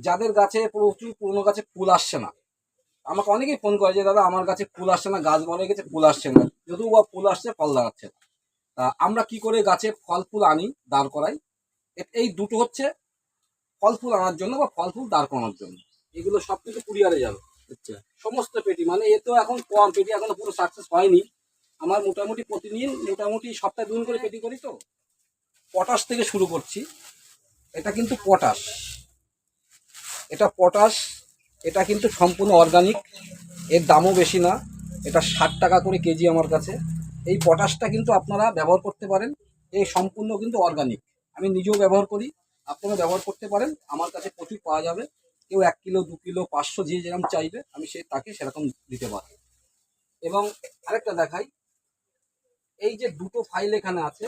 যাদের গাছে প্রচুর পুরনো গাছে ফুল আসছে না। আমাকে অনেকেই ফোন করে যে দাদা আমার গাছে ফুল আসছে না গাছ বড় গেছে ফুল আসছে না। যদিও বা ফুল আসছে ফল দাঁড়াচ্ছে না। তা আমরা কি করে গাছে ফল ফুল আনি দাঁড় করাই? এই দুটো হচ্ছে ফল ফুল আনার জন্য বা ফল ফুল দাঁড় করানোর জন্য। এগুলো সব কিছু কুরিয়ারে যাবে। আচ্ছা। সমস্ত পেটি মানে এ তো এখন কম পেটি এখনও পুরো সাকসেস হয়নি। আমার মোটামুটি প্রতিদিন মোটামুটি সপ্তাহে দুদিন করে পেটি করি তো। পটাশ থেকে শুরু করছি। এটা কিন্তু পটাশ। এটা পটাশ, এটা কিন্তু সম্পূর্ণ অর্গানিক এর দামও বেশি না, এটা ষাট টাকা করে কেজি আমার কাছে। এই পটাশটা কিন্তু আপনারা ব্যবহার করতে পারেন, এই সম্পূর্ণ কিন্তু অর্গানিক আমি নিজেও ব্যবহার করি আপনারা ব্যবহার করতে পারেন, আমার কাছে প্রচুর পাওয়া যাবে। কেউ এক কিলো, দু কিলো, পাঁচশো যে যেরকম চাইবে, আমি সে তাকে সেরকম দিতে পারব। এবং আরেকটা দেখাই, এই যে দুটো ফাইল এখানে আছে,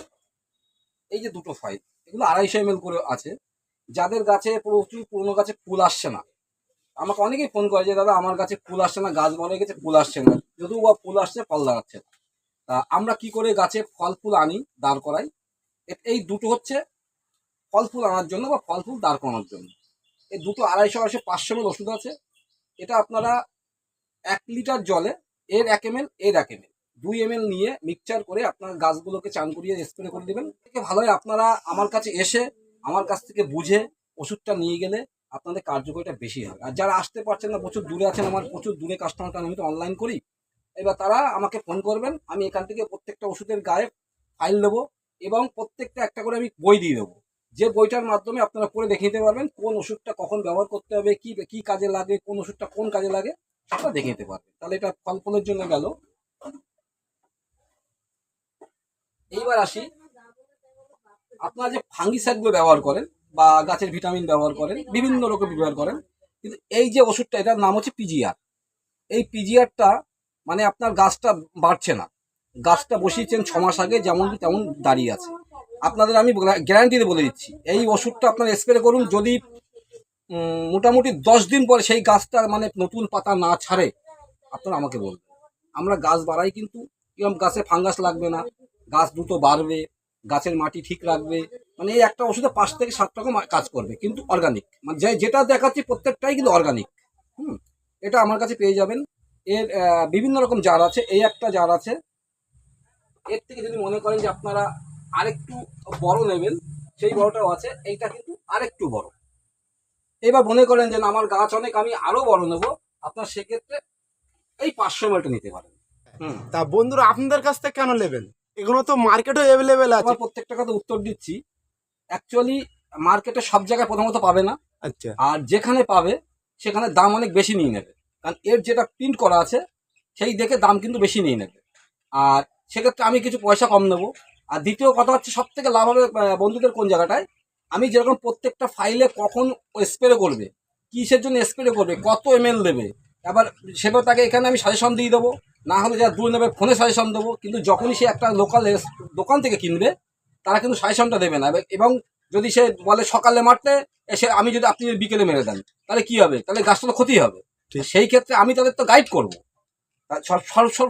এই যে দুটো ফাইল এগুলো আড়াইশো এম করে আছে। যাদের গাছে প্রচুর পুরনো গাছে ফুল আসছে না। আমাকে অনেকেই ফোন করে যে, দাদা, আমার গাছে ফুল আসছে না, গাছ বড় গেছে ফুল আসছে না। যদিও বা ফুল আসছে, ফল দাঁড়াচ্ছে না। তা আমরা কি করে গাছে ফল ফুল আনি, দাঁড় করাই? এই দুটো হচ্ছে ফল ফুল আনার জন্য বা ফল ফুল দাঁড় করানোর জন্য। এই দুটো আড়াইশো আড়াইশো, পাঁচশো এমএল ওষুধ আছে। এটা আপনারা এক লিটার জলে, এর এক এম এল এর এক এম এল দুই এম নিয়ে মিক্সচার করে আপনার গাছগুলোকে চান করিয়ে স্প্রে করে দেবেন। থেকে ভালো হয় আপনারা আমার কাছে এসে আমার কাছ থেকে বুঝে ওষুধটা নিয়ে গেলে আপনাদের কার্যকরীটা বেশি হবে। আর যারা আসতে পারছেন না, প্রচুর দূরে আছেন, আমার প্রচুর দূরে কাস্টমারটা আমি তো অনলাইন করি। এবার তারা আমাকে ফোন করবেন, আমি এখান থেকে প্রত্যেকটা ওষুধের গায়ে ফাইল দেবো এবং প্রত্যেকটা একটা করে আমি বই দিয়ে দেবো। যে বইটার মাধ্যমে আপনারা পড়ে দেখে নিতে পারবেন কোন ওষুধটা কখন ব্যবহার করতে হবে, কি কি কাজে লাগে, কোন ওষুধটা কোন কাজে লাগে, সেটা দেখে নিতে পারবেন। তাহলে এটা ফল ফলের জন্য গেল। এইবার আসি আপনারা যে ফাঙ্গিসাইডগুলো ব্যবহার করেন বা গাছের ভিটামিন ব্যবহার করেন, বিভিন্ন রকম ব্যবহার করেন, কিন্তু এই যে ওষুধটা, এটার নাম হচ্ছে পিজিআর এই পিজিআরটা মানে আপনার গাছটা বাড়ছে না। গাছটা বসিয়েছেন ছ মাস আগে, যেমন তেমন দাঁড়িয়ে আছে। আপনাদের আমি গ্যারান্টি দিয়ে বলে দিচ্ছি, এই ওষুধটা আপনারা স্প্রে করুন যদি মোটামুটি দশ দিন পরে সেই গাছটা মানে নতুন পাতা না ছাড়ে, আপনারা আমাকে বলবেন। আমরা গাছ বাড়াই কিন্তু এরকম গাছে ফাঙ্গাস লাগবে না, গাছ দ্রুত বাড়বে গাছের মাটি ঠিক রাখবে। মানে এই একটা ওষুধে পাঁচ থেকে সাত রকম কাজ করবে, কিন্তু অর্গানিক মানে যে যেটা দেখাচ্ছি প্রত্যেকটাই কিন্তু অর্গানিক হুম? এটা আমার কাছে পেয়ে যাবেন। এর বিভিন্ন রকম জার আছে। এই একটা জার আছে। এর থেকে যদি মনে করেন যে আপনারা আরেকটু বড় নেবেন সেই বড়টাও আছে। এইটা কিন্তু আরেকটু বড়। এবার মনে করেন যে আমার গাছ অনেক, আমি আরও বড় নেব। আপনার সেক্ষেত্রে এই পাঁচশো এমএলটা নিতে পারেন। তা বন্ধুরা, আপনাদের কাছ থেকে কেন নেবেন? এগুলো তো মার্কেটে অ্যাভেলেবেল আছে। প্রত্যেকটা কথা উত্তর দিচ্ছি। অ্যাকচুয়ালি মার্কেটে সব জায়গায় প্রথমত পাবে না। আচ্ছা। আর যেখানে পাবে সেখানে দাম অনেক বেশি নিয়ে নেবে। কারণ এর যেটা প্রিন্ট করা আছে সেই দেখে দাম কিন্তু বেশি নিয়ে নেবে। আর সেক্ষেত্রে আমি কিছু পয়সা কম নেব। আর দ্বিতীয় কথা হচ্ছে সব থেকে লাভ হবে বন্ধুদের কোন জায়গাটায়? আমি যেরকম প্রত্যেকটা ফাইলে কখন স্প্রে করবে কিসের জন্য স্প্রে করবে কত এম দেবে এবার সেটা তাকে এখানে আমি সাজেশন দিয়ে দেবো। না হলে যারা দূরে নেবে ফোনে সাজেশন দেবো। কিন্তু যখনই সে একটা লোকাল দোকান থেকে কিনবে তারা কিন্তু সাজেশনটা দেবে না। এবং যদি সে বলে সকালে মারতে এসে আমি যদি আপনি যদি বিকেলে মেরে দেন তাহলে কি হবে? তাহলে গাছটা তো ক্ষতি হবে। ঠিক। সেই ক্ষেত্রে আমি তাদের তো গাইড করব।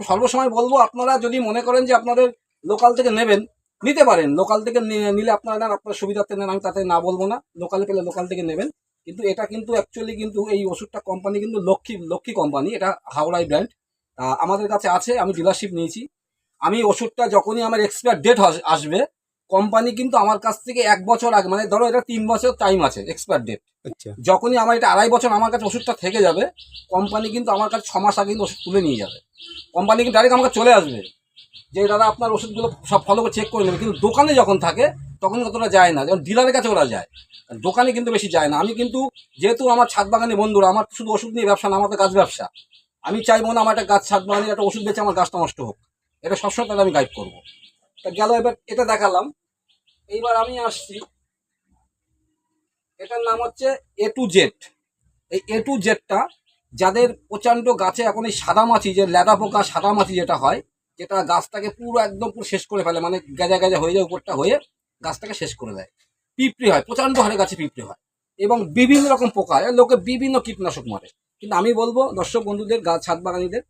সর্বসময় বলব আপনারা যদি মনে করেন যে আপনাদের লোকাল থেকে নেবেন নিতে পারেন। লোকাল থেকে নিলে আপনারা নেন আপনার সুবিধার্থে নেন আমি তাতে না বলব না। লোকালে পেলে লোকাল থেকে নেবেন। কিন্তু এটা কিন্তু অ্যাকচুয়ালি কিন্তু এই ওষুধটা কোম্পানি কিন্তু লক্ষ্মী লক্ষ্মী কোম্পানি এটা হাওড়াই ব্র্যান্ড আমাদের কাছে আছে আমি ডিলারশিপ নিয়েছি। আমি ওষুধটা যখনই আমার এক্সপায়ার ডেট আসবে কোম্পানি কিন্তু আমার কাছ থেকে এক বছর আগে মানে ধরো এটা তিন বছর টাইম আছে এক্সপায়ার ডেট আচ্ছা। যখনই আমার এটা আড়াই বছর আমার কাছে ওষুধটা থেকে যাবে কোম্পানি কিন্তু আমার কাছে ছ মাস আগে কিন্তু ওষুধ তুলে নিয়ে যাবে। কোম্পানি কিন্তু ডাইরেক্ট আমার কাছে চলে আসবে যে দাদা আপনার ওষুধগুলো সব ফলো করে চেক করে নেবে। কিন্তু দোকানে যখন থাকে তখন অতটা যায় না যেমন ডিলারের কাছে ওরা যায়। দোকানে কিন্তু বেশি যায় না। আমি কিন্তু যেহেতু আমার ছাদ বাগানি বন্ধুরা আমার শুধু ওষুধ নিয়ে ব্যবসা না আমাদের তো গাছ ব্যবসা। আমি চাইব না আমার একটা গাছ ছাদ বাগানে একটা ওষুধ বেচে আমার গাছটা নষ্ট হোক। এটা সবসময় তাহলে আমি গাইড করব। তা গেল, এবার এটা দেখালাম। এইবার আমি আসছি। এটার নাম হচ্ছে এ টু জেড এই এ টু জেডটা যাদের প্রচণ্ড গাছে এখন এই সাদা মাছি, যে ল্যাদা পোকা, সাদা মাছি যেটা হয়, যেটা গাছটাকে পুরো একদম পুরো শেষ করে ফেলে মানে গেজা গেজা হয়ে যায় উপরটা হয়ে গাছটাকে শেষ করে দেয়। পিঁপড়ে হয়, প্রচণ্ড হারে গাছে পিঁপড়ে হয়। এবং বিভিন্ন রকম পোকা লোকে বিভিন্ন কীটনাশক মারে। কিন্তু আমি বলব দর্শক বন্ধুদের গাছ ছাদ বাগানিদের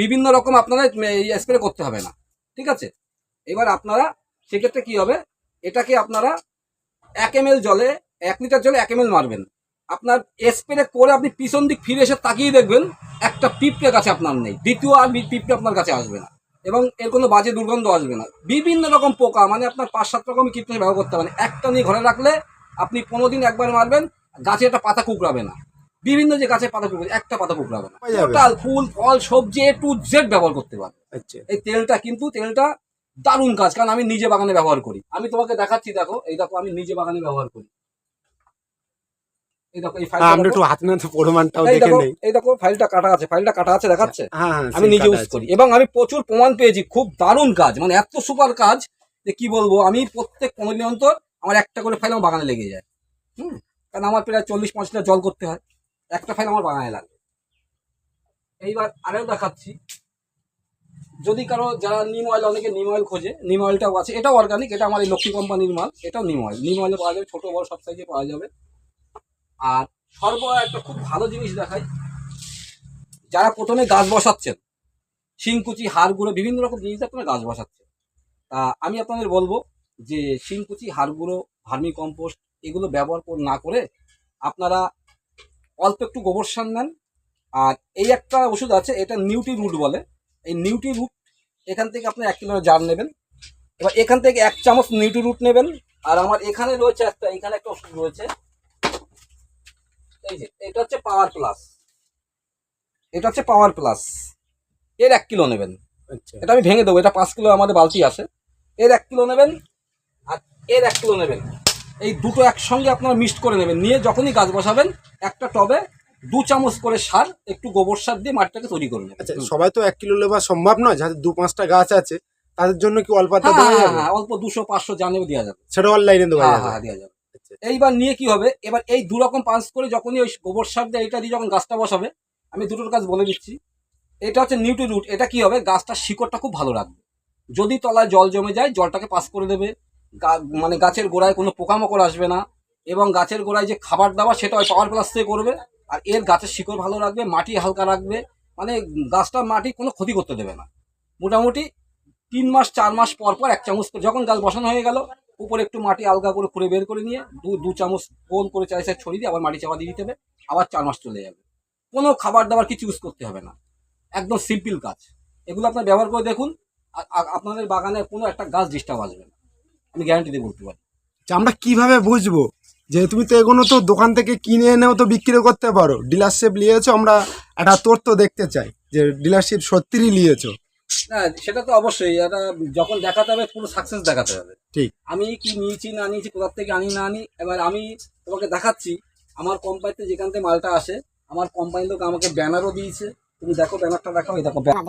বিভিন্ন রকম আপনারা স্প্রে করতে হবে না ঠিক আছে? এবার আপনারা সেক্ষেত্রে কি হবে? এটাকে আপনারা এক এম জলে এক লিটার জলে এক এম মারবেন। আপনার স্প্রে করে আপনি পিছন দিক ফিরে এসে তাকিয়ে দেখবেন একটা পিঁপড়ে কাছে আপনার নেই দ্বিতীয় আর পিঁপড়ে আপনার কাছে আসবে না এবং এর কোনো বাজে দুর্গন্ধ আসবে না। বিভিন্ন রকম পোকা মানে আপনার পাঁচ সাত রকমের কীটনাশক ব্যবহার করতে পারেন। একটা নিয়ে ঘরে রাখলে আপনি পনেরো দিন একবার মারবেন গাছে একটা পাতা কুকড়াবে না। বিভিন্ন যে গাছে পাতা কুকড়াবে একটা পাতা কুকড়াবে না। টোটাল ফুল ফল সবজি এ টু জেড ব্যবহার করতে পারবেন আচ্ছা। এই তেলটা কিন্তু তেলটা দারুণ কাজ কারণ আমি নিজে বাগানে ব্যবহার করি। আমি তোমাকে দেখাচ্ছি দেখো এই দেখো আমি নিজে বাগানে ব্যবহার করি। এই দেখো এই হ্যাঁ, ফাইলটা আমরা একটু হাতে নাতে পরিমাণটাও দেখে নেই। এই দেখো ফাইলটা কাটা আছে ফাইলটা কাটা আছে দেখাচ্ছে? হ্যাঁ হ্যাঁ আমি নিজে ইউজ করি। এবং আমি প্রচুর প্রমাণ পেয়েছি খুব দারুণ কাজ মানে এত সুপার কাজ যে কি বলব আমি প্রত্যেক পনেরো দিন অন্তর আমার একটা করে ফাইল আমার বাগানে লেগে যায়। হুম? কারণ আমার প্রায় চল্লিশ পঞ্চাশ লিটার জল করতে হয়। একটা ফাইল আমার বাগানে লাগবে। এইবার আরেও দেখাচ্ছি। যদি কারও, যারা নিম অয়েল অনেকে নিম অয়েল খোঁজে নিম অয়েলটাও আছে। এটাও অর্গানিক এটা আমার এই লক্ষ্মী কোম্পানির মাল, এটাও নিম অয়েল নিম অয়েলে পাওয়া যাবে, ছোটো, বড়, সব সাইজে পাওয়া যাবে। আর সর্ব, একটা খুব ভালো জিনিস দেখাই। যারা প্রথমে গাছ বসাচ্ছেন, শিংকুচি, হাড়গুঁড়ো, বিভিন্ন রকম জিনিস আপনারা গাছ বসাচ্ছেন। তা আমি আপনাদের বলব যে, শিংকুচি, হাড়গুঁড়ো ভার্মি কম্পোস্ট এগুলো ব্যবহার না করে আপনারা অল্প একটু গোবর সার নেন। আর এই একটা ওষুধ আছে এটা নিউটি রুট বলে। এই নিউটি রুট এখান থেকে আপনি এক কিলো জার নেবেন। এবার এখান থেকে এক চামচ নিউটি রুট নেবেন। আর আমার এখানে রয়েছে একটা এখানে একটা ওষুধ রয়েছে। এই যে এটা হচ্ছে পাওয়ার প্লাস। এটা হচ্ছে পাওয়ার প্লাস। এর এক কিলো নেবেন। আচ্ছা। এটা আমি ভেঙে দেবো এটা পাঁচ কিলো আমাদের বালতি আছে। এর এক কিলো নেবেন। আর এর এক কিলো নেবেন। এই দুটো একসঙ্গে আপনারা মিক্সড করে নেবেন। নিয়ে যখনই গাছ বসাবেন একটা টবে দু চামচ করে সার একটু গোবর সার দিয়ে মাটিটাকে তৈরি করে নেবেন। আচ্ছা সবাই তো এক কিলো লেবার সম্ভব নয় যাদের দু পাঁচটা গাছ আছে তাদের জন্য কি অল্প হ্যাঁ, হ্যাঁ, অল্প দুশো পাঁচশো জানেও দেওয়া যাবে। সেটা অনলাইনে দেওয়া হ্যাঁ যাবে। হ্যাঁ দেওয়া যাবে। আচ্ছা। এইবার নিয়ে কি হবে? এবার এই দু রকম পাঁচ করে যখনই ওই গোবর সার দিয়ে এটা দিয়ে যখন গাছটা বসাবে আমি দুটোর কাজ বলে দিচ্ছি। এটা হচ্ছে নিউট্রি রুট। এটা কি হবে? গাছটার শিকড়টা খুব ভালো রাখবে। যদি তলায় জল জমে যায় জলটাকে পাস করে দেবে। মানে গাছের গোড়ায় কোনো পোকামাকড় আসবে না এবং গাছের গোড়ায় যে খাবার দাবার সেটা ওই পাওয়ার প্লাস থেকে করবে আর এর গাছের শিকড় ভালো রাখবে, মাটি হালকা রাখবে মানে গাছটা মাটি কোনো ক্ষতি করতে দেবে না। মোটামুটি তিন মাস, চার মাস পর পর এক চামচ যখন গাছ বসানো হয়ে গেল, উপরে একটু মাটি আলগা করে খুঁড়ে বের করে নিয়ে দু দু চামচ গোল করে চাই সাইড ছড়িয়ে দিয়ে আবার মাটি চাপা দিয়ে দিতে হবে, আবার চার মাস চলে যাবে। কোনো খাবার দাবার কিছু ইউজ করতে হবে না। একদম সিম্পল কাজ। এগুলো আপনার ব্যবহার করে দেখুন আপনাদের বাগানে কোনো একটা গাছ ডিস্টার্ব আসবে না। আমি গ্যারান্টি দিয়ে বলতে পারি। আচ্ছা, আমরা কীভাবে বুঝব? যে তুমি তো এগুলো তো দোকান থেকে কিনে এনেও তো বিক্রি করতে পারো। ডিলারশিপ নিয়েছো আমরা একটা তথ্য দেখতে চাই যে ডিলারশিপ সত্যিই নিয়েছো না সেটা তো অবশ্যই এটা যখন দেখাতে হবে পুরো সাকসেস দেখাতে হবে। ঠিক। আমি কি নিয়েছি না নিয়েছি কোথার থেকে আনি না আনি এবার আমি তোমাকে দেখাচ্ছি আমার কোম্পানিতে যেখান থেকে মালটা আসে আমার কোম্পানির লোক আমাকে ব্যানারও দিয়েছে। তুমি দেখো ব্যানারটা দেখো এই দেখো দেখো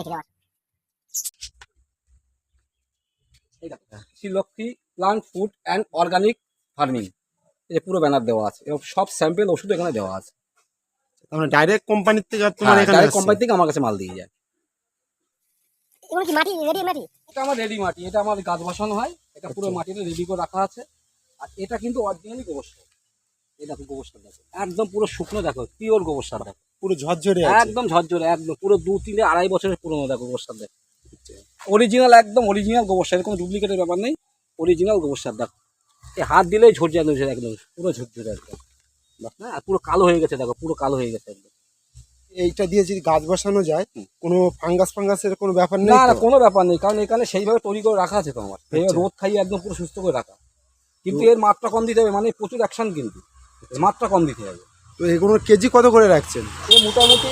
Srilakshmi plant food and organic farming এই যে পুরো ব্যানার দেওয়া আছে। এবং সব স্যাম্পেল ওষুধ এখানে দেওয়া আছে। ডাইরেক্ট কোম্পানির থেকে তোমার এখানে ডাইরেক্ট। কোম্পানি থেকে আমার কাছে মাল দিয়ে যায়। এগুলো কি মাটি? রেডি মাটি? এটা আমার রেডি মাটি। এটা আমার গাছ বসানো হয়। এটা পুরো আচ্ছা। মাটিটা রেডি করে রাখা আছে। আর এটা কিন্তু অরিজিনালি গোবর সার দেখো গোবর সার দেখো। একদম পুরো শুকনো দেখো। পিওর গোবর সার দেখো। পুরো ঝরঝরে একদম ঝরঝরে একদম। পুরো দু তিনে আড়াই বছরের পুরনো দেখো গোবর সার দেখো। অরিজিনাল একদম অরিজিনাল গোবর সার কোনো ডুপ্লিকেটের ব্যাপার নেই। অরিজিনাল গোবর সার দেখো। এই হাত দিলেই ঝরঝরে একদম ঝরে একদম পুরো ঝরঝরে একদম। দেখ না আর পুরো কালো হয়ে গেছে দেখো পুরো কালো হয়ে গেছে একদম। এইটা দিয়ে যদি গাছ বসানো যায় কোনো ফাঙ্গাস ফাঙ্গাসের কোনো ব্যাপার নেই না না কোনো ব্যাপার নেই কারণ এখানে সেইভাবে তৈরি করে রাখা আছে তো আমার। আচ্ছা। রোদ খাইয়ে একদম পুরো সুস্থ করে রাখা। কিন্তু এর মাত্রা কম দিতে হবে মানে প্রচুর অ্যাকশন কিন্তু। মাত্রা কম দিতে হবে। তো এগুলো কেজি কত করে রাখছেন? তো মোটামুটি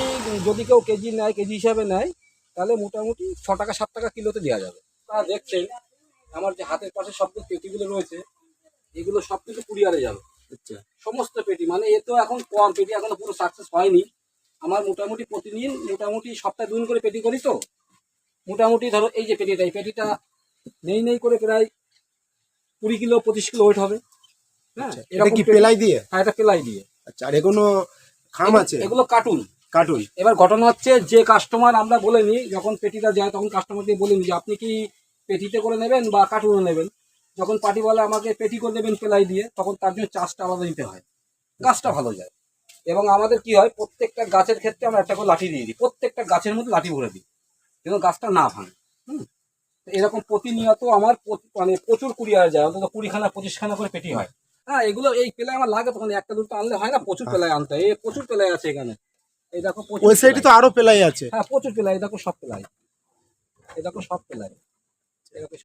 যদি কেউ কেজি নেয় কেজি হিসাবে নেয় তাহলে মোটামুটি ছ টাকা সাত টাকা কিলোতে দেওয়া যাবে। আপনারা দেখছেন আমার যে হাতের পাশে সব পেটিগুলো রয়েছে এগুলো সব কিছু কুরিয়ারে যাবে। আচ্ছা। সমস্ত পেটি মানে এ তো এখন কম পেটি এখনও পুরো সাকসেস হয়নি। আমার মোটামুটি প্রতিদিন মোটামুটি সপ্তাহে দুদিন করে পেটি করি তো। মোটামুটি ধরো এই যে পেটিটা এই পেটিটা নেই নেই করে প্রায় কুড়ি কিলো পঁচিশ কিলো ওয়েট হবে। হ্যাঁ আচ্ছা, এটা কি পেলাই দিয়ে? হ্যাঁ এটা পেলাই দিয়ে। আচ্ছা আর এগুলো খাম আছে? এগুলো কার্টুন কার্টুন এবার ঘটনা হচ্ছে যে কাস্টমার আমরা বলে নিই যখন পেটিটা যায় তখন কাস্টমারকে বলে নিই যে আপনি কি পেটিতে করে নেবেন বা কার্টুনে নেবেন। যখন পাটি বলে আমাকে পেটি করে দেবেন পেলাই দিয়ে তখন তার জন্য চাষটা আলাদা দিতে হয়। গাছটা ভালো যায়। এবং আমাদের কি হয় প্রত্যেকটা গাছের ক্ষেত্রে আমরা একটা করে লাঠি দিয়ে দিই। প্রত্যেকটা গাছের মধ্যে লাঠি ভরে দিই যেন গাছটা না ভাঙে। হুম? এরকম প্রতিনিয়ত আমার মানে প্রচুর কুরিয়ার যায়। অন্তত কুড়িখানা পঁচিশখানা করে পেটি হয়। হ্যাঁ এগুলো এই পেলাই আমার লাগে তখন। একটা দুটো আনলে হয় না প্রচুর পেলাই আনতে হয়। এই প্রচুর পেলাই আছে এখানে। এই দেখো ওই সাইডে তো আরও পেলাই আছে। হ্যাঁ প্রচুর পেলাই। দেখো সব পেলাই। এই দেখো সব পেলাই। এই দেখো